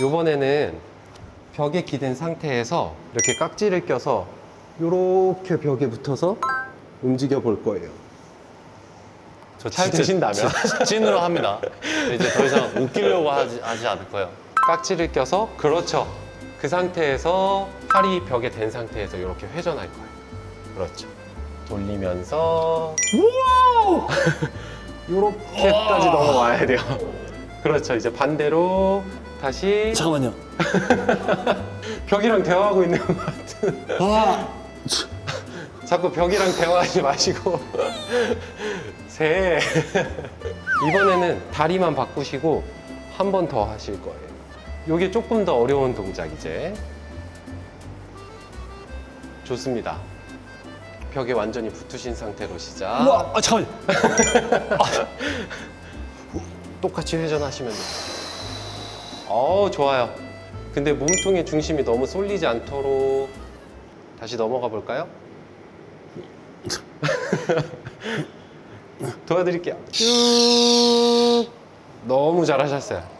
요번에는 벽에 기댄 상태에서 이렇게 깍지를 껴서 이렇게 벽에 붙어서 움직여 볼 거예요. 저 잘 진짜 되신다면? 찐- 찐으로 합니다. 이제 더 이상 웃기려고 하지, 하지 않을 거예요. 깍지를 껴서 그렇죠. 그 상태에서 팔이 벽에 댄 상태에서 이렇게 회전할 거예요. 그렇죠. 돌리면서 이렇게까지 넘어와야 돼요. 그렇죠. 이제 반대로 다시 잠깐만요. 벽이랑 대화하고 있는 것 같은. 아, 자꾸 벽이랑 대화하지 마시고 셋 이번에는 다리만 바꾸시고 한 번 더 하실 거예요 이게 조금 더 어려운 동작 이제 좋습니다 벽에 완전히 붙으신 상태로 시작 우와, 아, 잠깐만요. 똑같이 회전하시면 돼요. 어 좋아요. 근데 몸통의 중심이 너무 쏠리지 않도록 다시 넘어가 볼까요? 도와드릴게요. 쭉. 너무 잘하셨어요